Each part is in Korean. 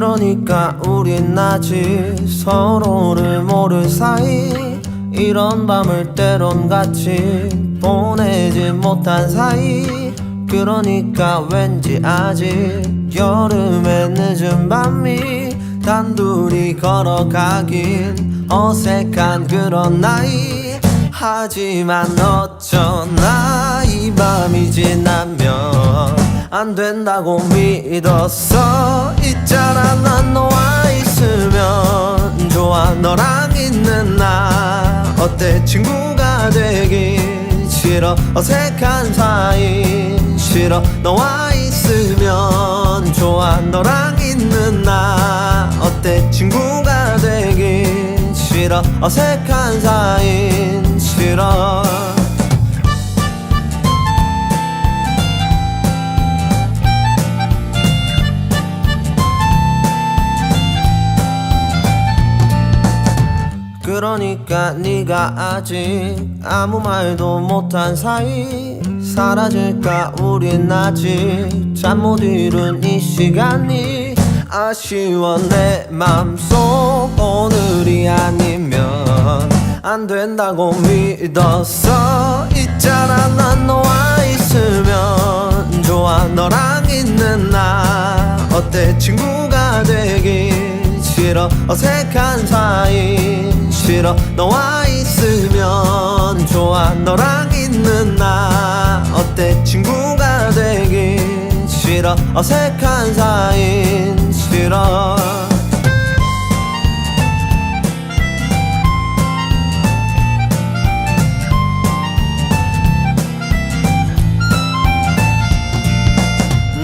그러니까 우린 아직 서로를 모를 사이 이런 밤을 때론 같이 보내지 못한 사이. 그러니까 왠지 아직 여름의 늦은 밤이 단둘이 걸어가긴 어색한 그런 나이. 하지만 어쩌나 이 밤이 지나면 안 된다고 믿었어 있잖아 난 너와 있으면 좋아. 너랑 있는 나 어때? 친구가 되기 싫어. 어색한 사이 싫어. 너와 있으면 좋아. 너랑 있는 나 어때? 친구가 되기 싫어. 어색한 사이 싫어 그러니까 네가 아직 아무 말도 못한 사이 사라질까? 우린 아직 잠 못 이룬 이 시간이 아쉬워. 내 맘속 오늘이 아니면 안 된다고 믿었어. 있잖아 난 너와 있으면 좋아. 너랑 있는 나 어때? 친구가 되기 싫어. 어색한 사이 싫어 너와 있으면 좋아. 너랑 있는 나 어때? 친구가 되기 싫어. 어색한 사이 싫어.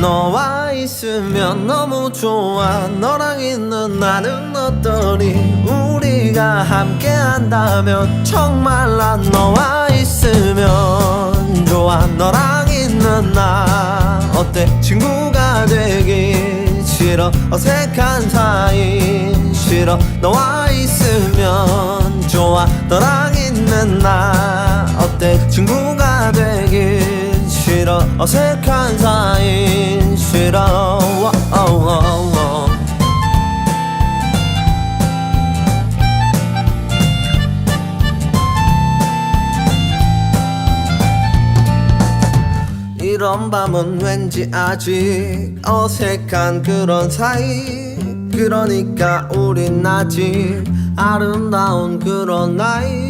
너와 있으면 너무 좋아. 너랑 있는 나는 어떠니 우리가 함께 한다면 정말 난 너와 있으면 좋아. 너랑 있는 나 어때? 친구가 되기 싫어. 어색한 사이 싫어. 너와 있으면 좋아. 너랑 있는 나 어때? 친구가 되기 싫어. 어색한 사이 싫어. 워어워워. 이런 밤은 왠지 아직 어색한 그런 사이. 그러니까 우린 아직 아름다운 그런 나이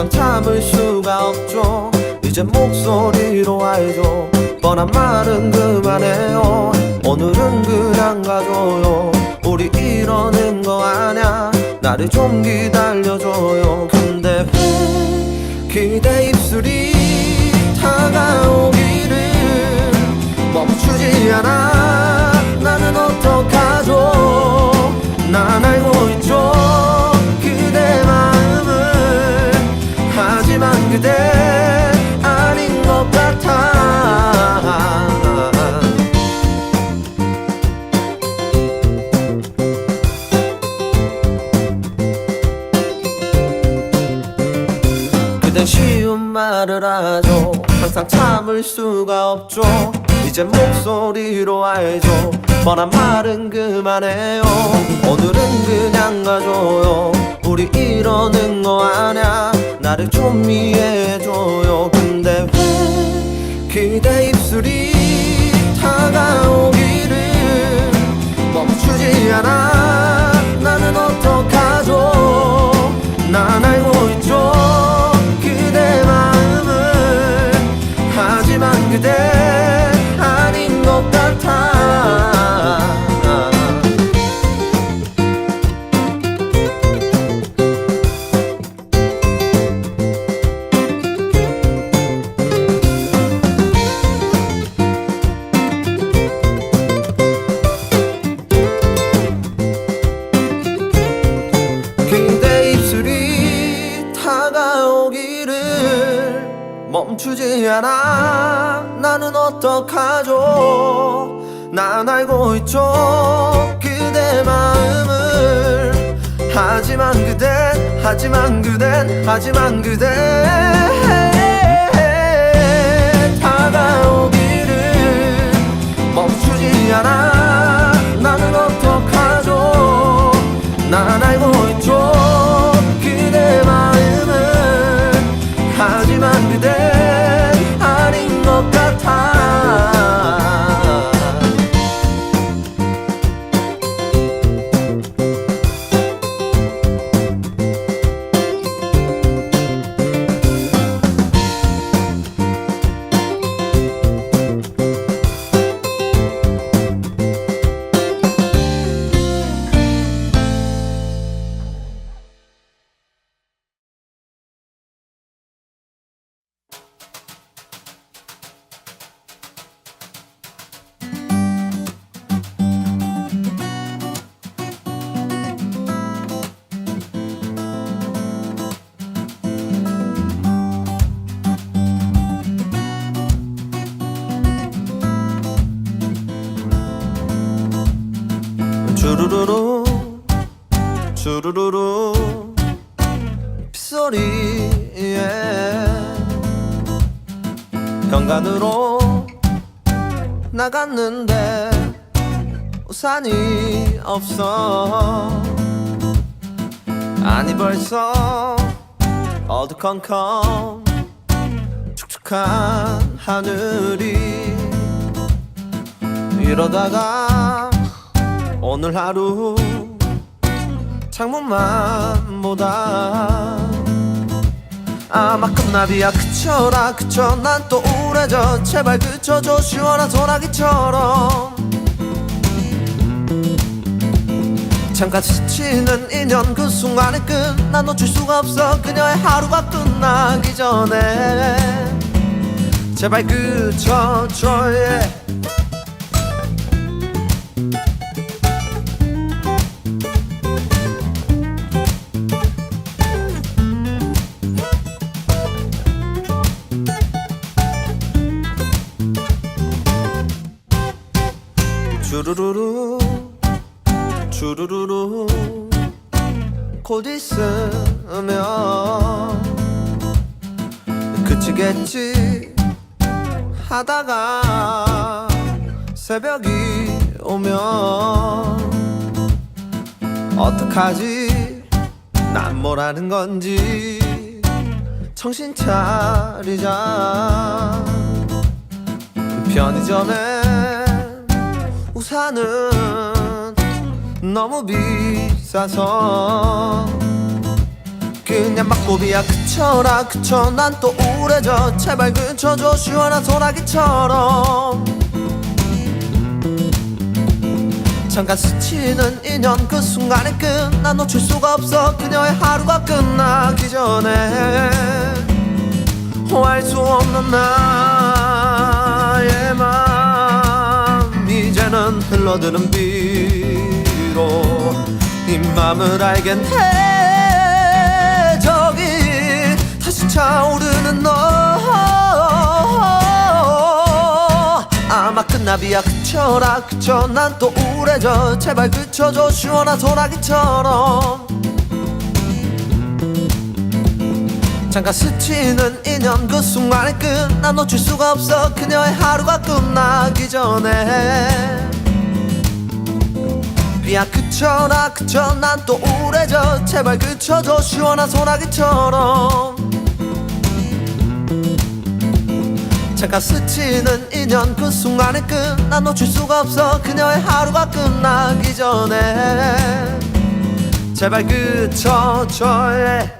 항상 참을 수가 없죠. 이제 목소리로 알죠. 뻔한 말은 그만해요. 오늘은 그냥 가줘요. 우리 이러는 거 아냐? 나를 좀 기다려줘요. 근데 왜 기대 입술이 다가오기를 멈추지 않아? 나는 어떡하죠 그대 아닌 것 같아. 그댄 쉬운 말을 하죠. 항상 참을 수가 없죠. 이제 목소리로 알죠. 뻔한 말은 그만해요. 오늘은 그냥 가줘요. 우리 이러는 거 아냐 나를 좀 이해해줘요. 근데 왜 그대 입술이 다가오기를 멈추지 않아? 나는 어떡하죠 미안함 나는 어떡하죠? 난 알고 있죠. 그대 마음을 하지만 그대 하지만 그댄 하지만 그대 우산이 없어. 아니 벌써 어두컴컴 축축한 하늘이 이러다가 오늘 하루 창문만 보다 아마 끝나비야. 그쳐라 그쳐. 난 또 우울해져. 제발 그쳐줘. 시원한 소나기처럼 잠깐 스치는 인연 그 순간의 끝난 놓칠 수가 없어 그녀의 하루가 끝나기 전에 제발 그쳐줘 yeah. 주르르르 주르르르 곧 있으면 그치겠지 하다가 새벽이 오면 어떡하지? 난뭘 하는 건지 정신 차리자. 편의점에 우산은 너무 비싸서 그냥 막고비야. 그쳐라 그쳐. 난 또 우울해져. 제발 그쳐줘. 시원한 소나기처럼. 잠깐 스치는 인연 그 순간의 끝난 놓칠 수가 없어. 그녀의 하루가 끝나기 전에 알수 없는 나의 맘 이제는 흘러드는 비로 이 맘을 알겠네 저기 다시 차오르는 너. 아마 끝나비야 그쳐라 그쳐. 난 또 우울해져. 제발 그쳐줘. 시원한 소나기처럼. 잠깐 스치는 인연 그 순간의 끝난 놓칠 수가 없어. 그녀의 하루가 끝나기 전에. 비 야. 그쳐라 그쳐 난 또 우울해져. 제발 그쳐줘. 시원한 소나기처럼. 잠깐 스치는 인연. 그 순간의 끝난 놓칠 수가 없어. 그녀의 하루가 끝나기 전에. 제발 그쳐줘 yeah.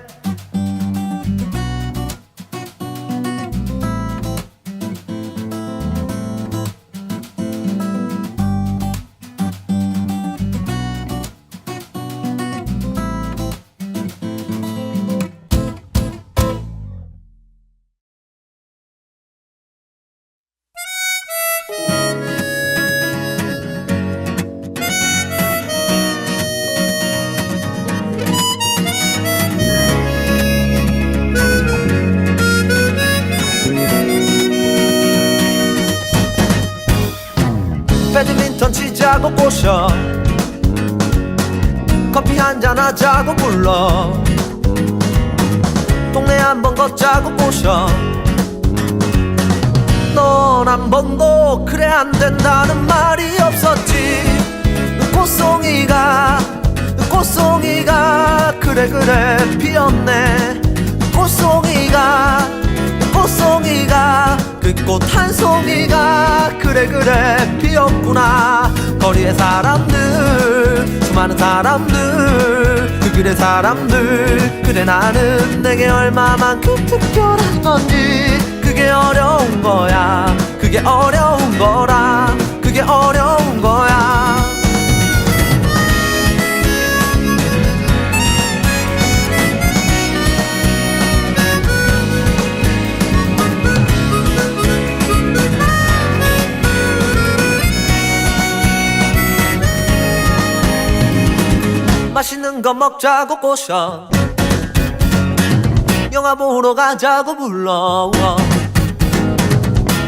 커피 한잔 하자고 불러. 동네 한번 걷자고 꼬셔. 넌 한 번도 그래 안 된다는 말이 없었지. 꽃송이가 꽃송이가 그래 그래 피었네. 꽃송이가 꽃송이가 그 꽃 한 송이가 그래 그래 피었구나 거리의 사람들 수많은 사람들 그 길의 사람들 그래 나는 내게 얼마만큼 특별한 건지. 그게 어려운 거야. 그게 어려운 거라. 그게 어려운 거야 거 먹자고 꼬셔. 영화 보러 가자고 불러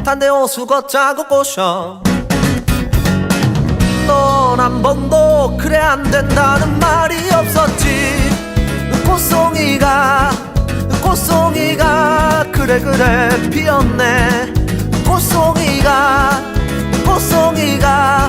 단대 호수 걷자고 꼬셔. 넌 한 번도 그래 안 된다는 말이 없었지. 꽃송이가 꽃송이가 그래 그래 피었네. 꽃송이가 꽃송이가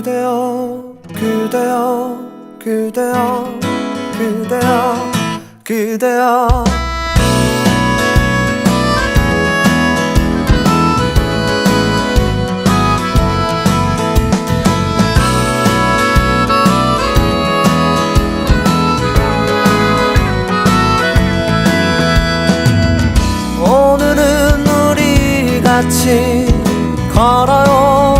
그대여 그대여 그대여 그대여 그대여. 오늘은 우리 같이 걸어요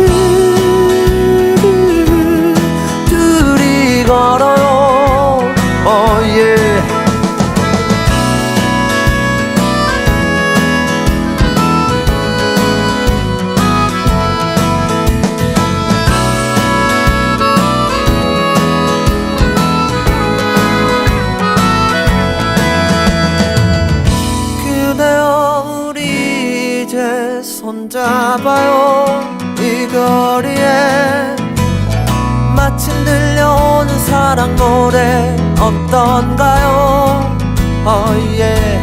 어떤가요? 어예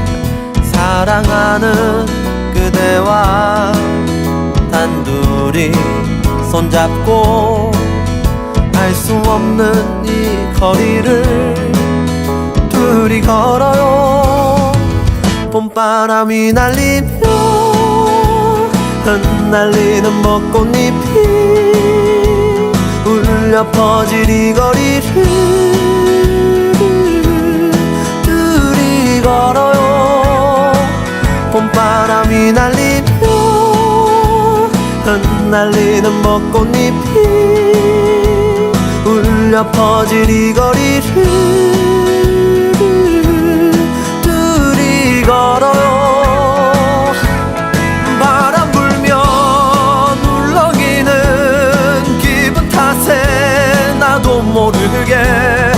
사랑하는 그대와 단둘이 손잡고 알 수 없는 이 거리를 둘이 걸어요. 봄바람이 날리며 흩날리는 벚꽃잎이 울려 퍼질 이 거리를 걸어요. 봄바람이 날리며 흩날리는 벚꽃잎이 울려 퍼질 이 거리를 둘이 걸어요. 바람 불면 울렁이는 기분 탓에 나도 모르게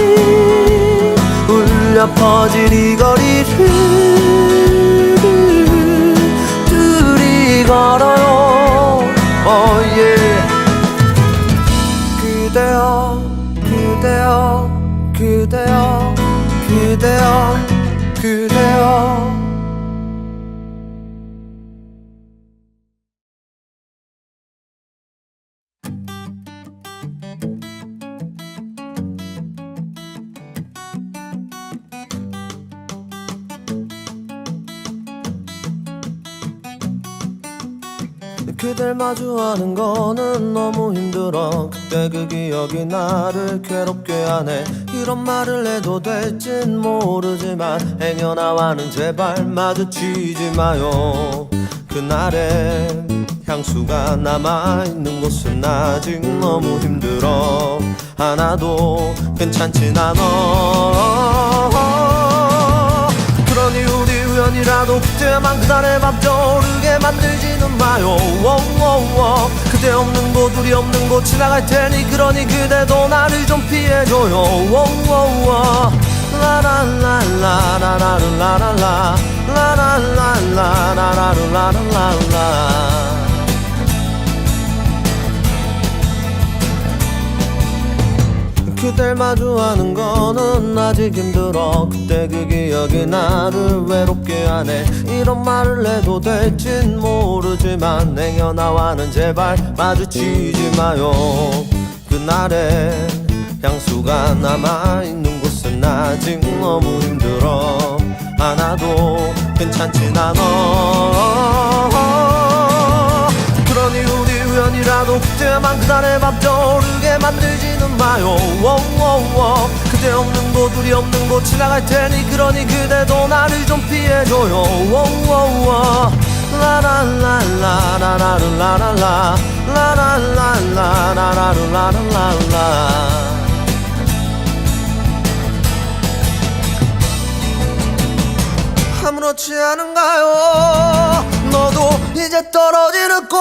울려 퍼질 이 거리를 둘이 걸어요. 어예. 그대여 그대여 그대여 그대여 그대여 그댈 마주하는 거는 너무 힘들어. 그때 그 기억이 나를 괴롭게 하네. 이런 말을 해도 될진 모르지만 행여나와는 제발 마주치지 마요. 그날의 향수가 남아있는 곳은 아직 너무 힘들어. 하나도 괜찮진 않아 우연이라도 그때만 그날의 밤 떠오르게 만들지는 마요. 워워워. 그대 없는 곳 우리 없는 곳 지나갈 테니 그러니 그대도 나를 좀 피해줘요. 워워워. 라라라라라라라라라 라라라라라라라라라 그댈 마주하는 거는 아직 힘들어. 그때 그 기억이 나를 외롭게 하네. 이런 말을 해도 될진 모르지만 행여나와는 제발 마주치지 마요. 그날의 향수가 남아있는 곳은 아직 너무 힘들어. 하나도 괜찮진 않아 우연이라도 그때만 그날의 밤 떠오르게 만들지는 마요. 워워워. 그대 없는 곳 우리 없는 곳 지나갈 테니 그러니 그대도 나를 좀 피해줘요. 워워워. 라라라라라라라라라 라라라라라라라라라 아무렇지 않은가요? 너도 이제 떨어지는 꽃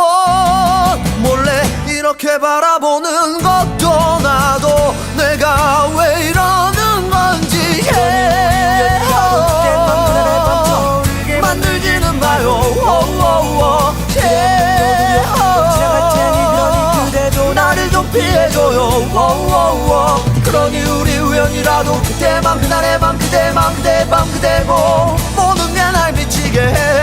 몰래 이렇게 바라보는 것도 나도 내가 왜 이러는 건지. 예. 만들지는 마요. 워워워 예. 나를 좀 피해줘요. 그러니 우리 우연이라도 그때만 그날의 밤 그대만 그대 밤 그대고 yeah.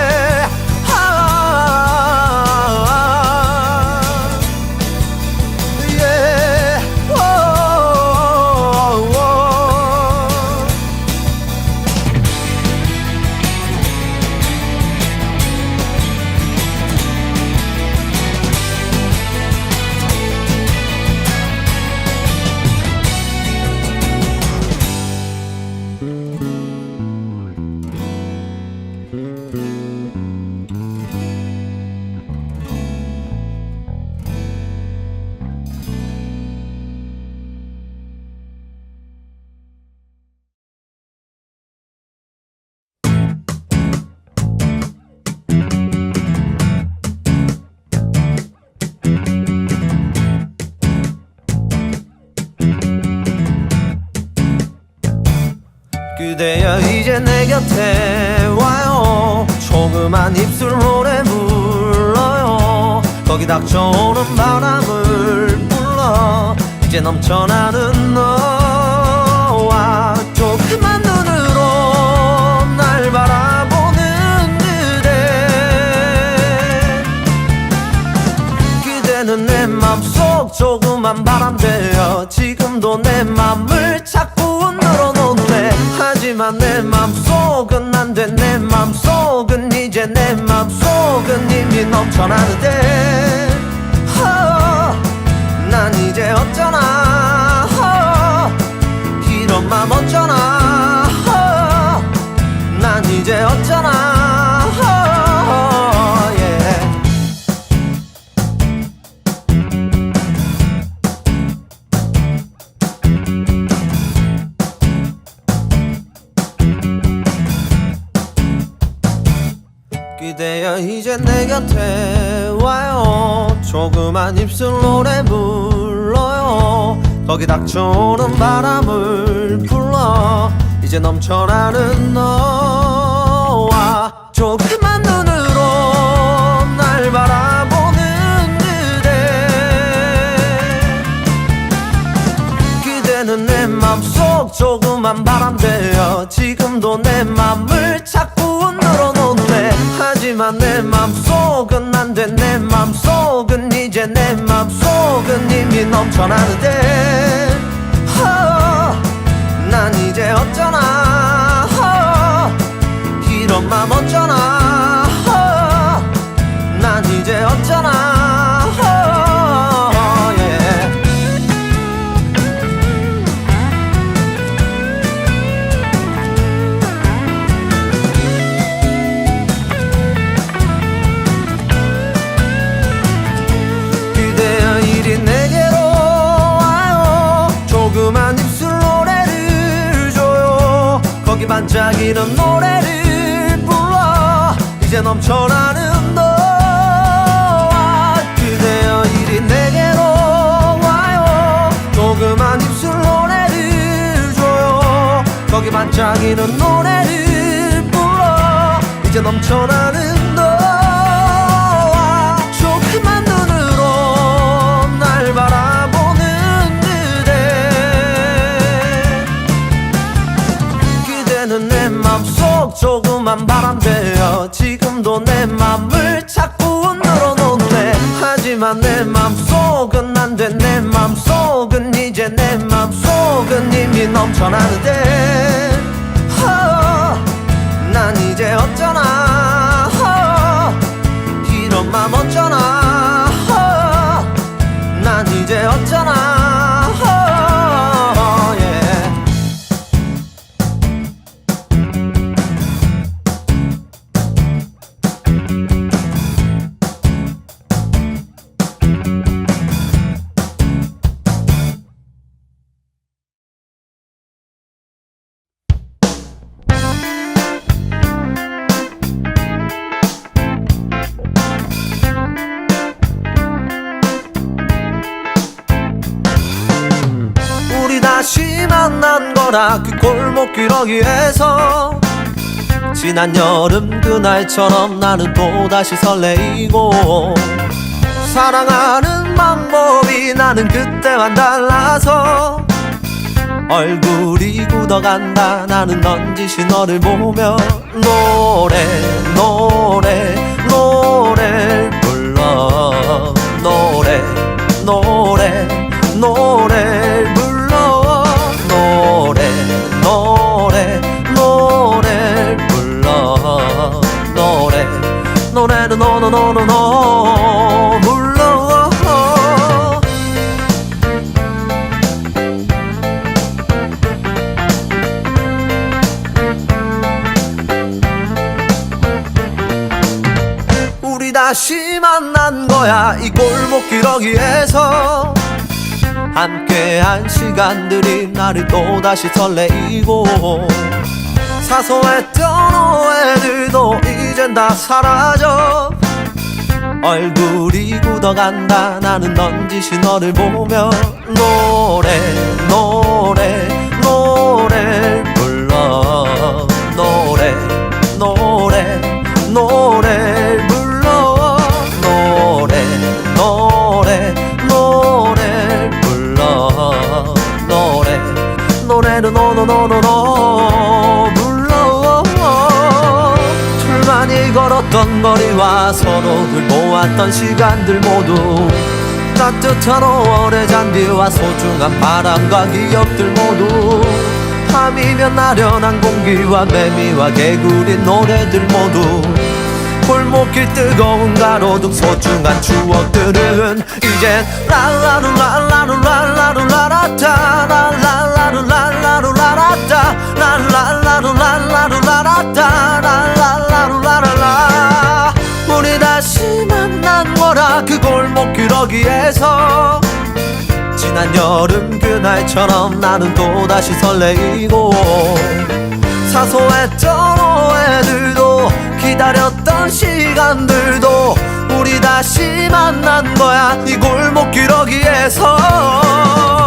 그대여 이제 내 곁에 와요. 조그만 입술 노래 불러요. 거기 닥쳐오는 바람을 불러. 이제 넘쳐나는 너와 조그만 눈으로 날 바라보는 그대. 그대는 내 맘속 조그만 바람 되어 지금도 내 맘을 흔들어놓네 하지만 내 맘속은 안 돼. 내 맘속은 이제 내 맘속은 이미 넘쳐나는데 입술 노래 불러요. 거기 닥쳐오는 바람을 불러. 이제 넘쳐나는 너와 조그만 눈으로 날 바라보는 그대. 그대는 내 맘속 조그만 바람 되어 지금도 내 맘을 놓네 하지만 내 맘속은 안 돼. 내 맘속은 이제 내 맘속은 이미 넘쳐나는데 거기 반짝이는 노래를 불러. 이제 넘쳐나는 너와 조그만 눈으로 날 바라보는 그대. 그대는 내 맘속 조그만 바람 되어 지금도 내 맘을 자꾸 흔들어 놓네. 하지만 내 맘속은 안 돼. 내 맘속은 내 맘속은 이미 넘쳐나는데. 하, 난 이제 어쩌나 거라 그 골목길 어귀에서 지난 여름 그날처럼 나는 또다시 설레이고 사랑하는 방법이 나는 그때와 달라서 얼굴이 굳어간다. 나는 넌지시 너를 보며 노래 노래 노래 불러. 노래 노래 노래 불 노래는 노노노노노. 불러 우리 다시 만난 거야 이 골목길 어귀에서. 함께한 시간들이 나를 또다시 설레이고. 사소했던 오해들도 이젠 다 사라져. 얼굴이 굳어간다. 나는 넌지시 너를 보며 노래 노래 노래 불러 거리와 서로를 모았던 시간들 모두 따뜻한 5월의 잔디와 소중한 바람과 기억들 모두 밤이면 나련한 공기와 매미와 개구리 노래들 모두 골목길 뜨거운 가로등 소중한 추억들은 이젠 랄라루랄라루랄라루라라따 랄라라루랄라루라라따 랄라라루랄라루라라따 어귀에서 지난 여름 그날처럼 나는 또다시 설레이고 사소했던 오해들도 기다렸던 시간들도 우리 다시 만난 거야 이 골목길 어귀에서